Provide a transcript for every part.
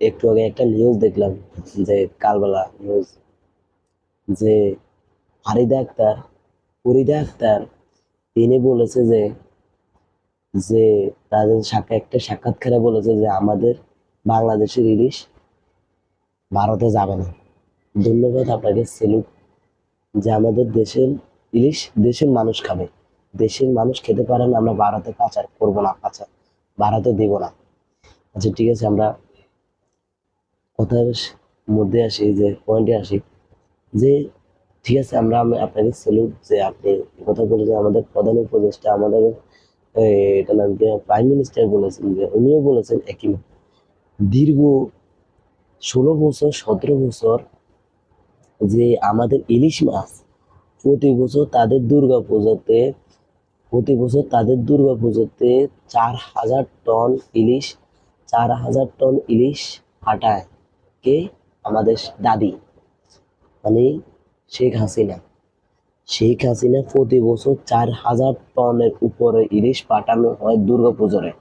একটু আগে একটা নিউজ দেখলাম যে কালবেলা নিউজ যে ফারিদা আক্তার, ফরিদা আক্তার, তিনি বলেছে যে যে তাদের সাক্ষা একটা সাক্ষাৎকারে বলেছে যে আমাদের বাংলাদেশের ইলিশ ভারতে যাবে না। ধন্যবাদ আপনাকে, সেলুট, যে আমাদের দেশের ইলিশ দেশের মানুষ খাবে। দেশের মানুষ খেতে পারে না, আমরা ভারতে পাচার করব না, পাচার, ভারতে দিব না। আচ্ছা ঠিক আছে, আমরা কথার মধ্যে আসি, যে পয়েন্টে আসি যে, ঠিক আছে, আমরা, আমি আপনাকে সেলুট যে আপনি কথা বলেছেন আমাদের প্রধান উপদেষ্টা, আমাদের এটা নাম কি প্রাইম মিনিস্টার বলেছেন যে, উনিও বলেছেন একই। দীর্ঘ ষোলো বছর, সতেরো বছর যে আমাদের ইলিশ মাছ প্রতি বছর তাদের দুর্গা পুজোতে, প্রতি বছর তাদের দুর্গা পুজোতে চার হাজার টন ইলিশ, চার হাজার টন ইলিশ ফাটায় কে? আমাদের দাদি। মানে শেখ হাসিনা। শেখ হাসিনা প্রতি বছর চার হাজার টনের উপরে ইলিশ পাঠানো হয় দুর্গা পুজোরে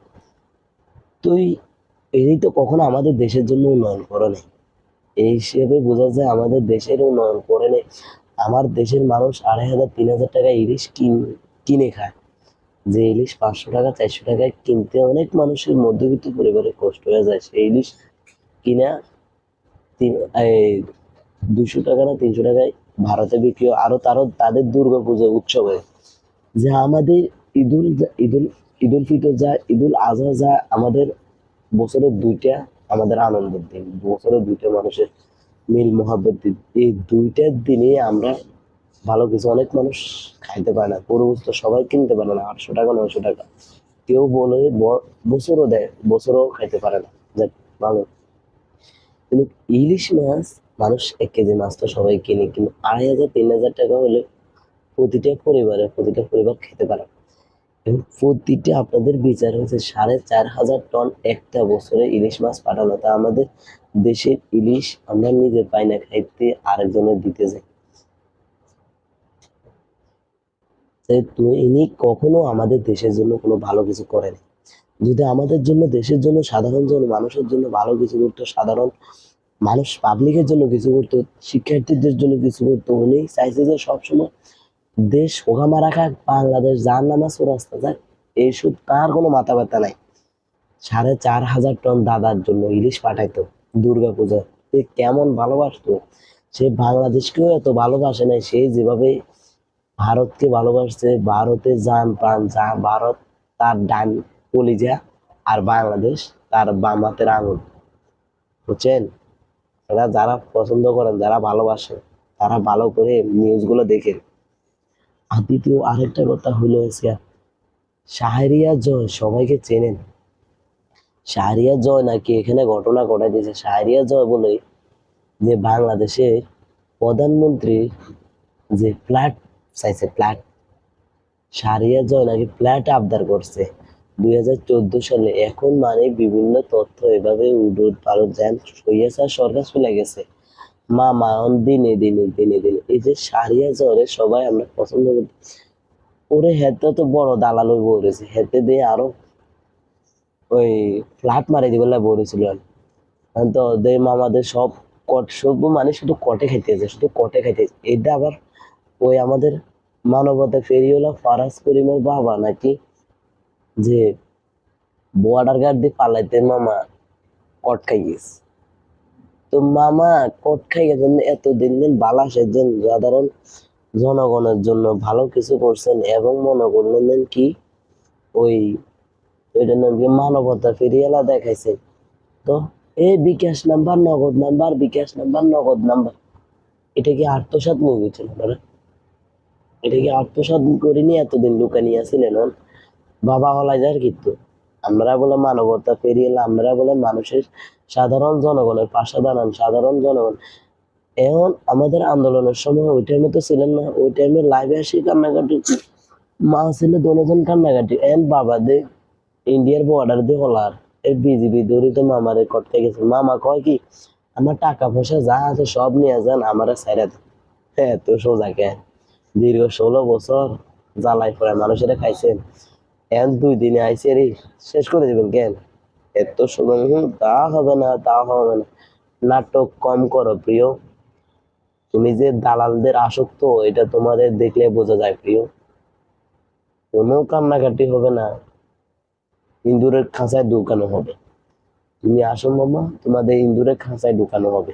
তো এই- তো কখনো আমাদের দেশের জন্য উন্নয়ন করে নেই। এই হিসেবে বোঝা যায় আমাদের দেশের উন্নয়ন করে নেই। আমার দেশের মানুষ আড়াই হাজার, তিন হাজার টাকা ইলিশ কিনে খায়। যে ইলিশ পাঁচশো টাকা, চারশো টাকায় কিনতে অনেক মানুষের মধ্যবিত্ত পরিবারে কষ্ট হয়ে যায়। সেই ইলিশ কিনা তিন, এই দুশো টাকা না তিনশো টাকায় ভারতে বিক্রি। আরও তারও তাদের দুর্গা পুজো উৎসবে। যে আমাদের ঈদুল ঈদুল ঈদুল ফিতর যা ঈদুল আজহা যা আমাদের বছরের দুইটা আমাদের আনন্দের দিন। বছরের দুইটা মানুষের মিল মহাব্বত দিন। এই দুইটার দিনে আমরা ভালো কিছু অনেক মানুষ খাইতে পারে না। পুরো বস্তু সবাই কিনতে পারে না। আটশো টাকা, নয়শো টাকা। কেউ বলে বছরও দেয়, বছরও খাইতে পারে না। যাক, ভালো। কিন্তু ইলিশ মাছ মানুষ এক কেজি মাছ তো সবাই কিনে, কিন্তু আড়াই হাজার, তিন হাজার টাকা হলে প্রতিটা পরিবারে প্রতিটা পরিবার খেতে পারে। এবং প্রতিটা আপনাদের বিচার হয়েছে সাড়ে চার হাজার টন একটা বছরে ইলিশ মাছ পাঠানো। তা আমাদের দেশের ইলিশ আমরা নিজে পাই না, খাইতে আরেকজনের দিতে যাই। তাই তো ইনি কখনো আমাদের দেশের জন্য কোনো ভালো কিছু করেনি। যদি আমাদের জন্য, দেশের জন্য, সাধারণ জন, মানুষের জন্য ভালো কিছু করতো, সাধারণ মানুষ পাবলিকের জন্য কিছু করতো, শিক্ষার্থীদের জন্য কিছু করতো, উনি চাইছে যে সবসময় দেশ ওখামা রাখা বাংলাদেশ যার নামাজ ও রাস্তা যাক, এইসব তার কোনো মাথা ব্যথা নাই। সাড়ে চার হাজার টন দাদার জন্য ইলিশ পাঠাইতো দুর্গা পূজা সে কেমন ভালোবাসতো, সে বাংলাদেশকেও এত ভালোবাসে নাই, সে যেভাবে ভারতকে ভালোবাসছে, ভারতে যান, প্রাণ, যা ভারত তার ডান কলিজা আর বাংলাদেশ তার বাম হাতের আঙুল। বুঝছেন? এরা যারা পছন্দ করেন, যারা ভালোবাসে তারা ভালো করে নিউজগুলো দেখেন। আর দ্বিতীয় আরেকটা কথা হলো শাহরিয়া জয় সবাইকে চেনেন। শাহরিয়া জয় নাকি এখানে ঘটনা ঘটাই দিয়েছে শাহরিয়া জয় বলে যে বাংলাদেশের প্রধানমন্ত্রী যে ফ্ল্যাট চাইছে, ফ্ল্যাট। শাহরিয়া জয় নাকি ফ্ল্যাট আবদার করছে। দুই সালে এখন মানে বিভিন্ন তথ্য এভাবে উডুট পালট যান সৈয়াসার সরকার চলে গেছে। মা মা দিনে দিনে দিনে দিনে। এই যে সারিয়া জ্বরে সবাই আমরা পছন্দ করি। ওরে হেতে তো বড় দালাল হয়ে বলেছে। হেতে দিয়ে আরও ওই ফ্ল্যাট মারি দিবে বলেছিল। তো দে মামাদের সব কট, সব মানে শুধু কটে খাইতেছে শুধু কটে খাইতেছে এটা আবার ওই আমাদের মানবতা ফেরিওলা ফারাজ করিমের বাবা নাকি যে বর্ডার গার্ড দিয়ে পালাইতে মামা কট খাই গেছে। তো মামা কট খাই গেছেন এতদিন দিন বালা সেজেন সাধারণ জনগণের জন্য ভালো কিছু করছেন এবং মনে করলেন কি ওই এটা নাম কি মানবতা ফেরিয়ালা দেখাইছে। তো এই bKash number, Nagad number, bKash number, Nagad number. এটা কি নিয়ে গেছিল আপনারা এটা কি আত্মসাৎ করিনি এতদিন লুকানি আসছিলেন বাবা হলাই যার কিন্তু। আমরা বলে মানবতা এলাম, আমরা বলে মানুষের সাধারণ জনগণের পাশে দাঁড়ান সাধারণ জনগণ। এখন আমাদের আন্দোলনের সময় ওই টাইমে তো ছিলেন না ওই টাইমে লাইভে আসি কান্নাকাটি। মা ছিল দোনোজন কান্নাকাটি। এন বাবা দে ইন্ডিয়ার বর্ডার দিয়ে হলার এই বিজিবি দৌড়ি তো মামারে করতে গেছে। মামা কয় কি আমার টাকা পয়সা যা আছে সব নিয়ে যান আমার সাইরা দেন। হ্যাঁ তো সোজা কে। দীর্ঘ ষোলো বছর জ্বালাই পড়ে মানুষেরা খাইছেন। এখন দুই দিনে আইসে রে শেষ করে দেবেন কেন? এত সময় হুম, তা হবে না তা হবে না। নাটক কম করো প্রিয়। তুমি যে দালালদের আসক্ত এটা তোমাদের দেখলে বোঝা যায় প্রিয়। কোনো কান্নাকাটি হবে না। ইন্দুরের খাঁচায় ঢুকানো হবে। তুমি আসো মামা তোমাদের ইন্দুরের খাঁচায় ঢুকানো হবে।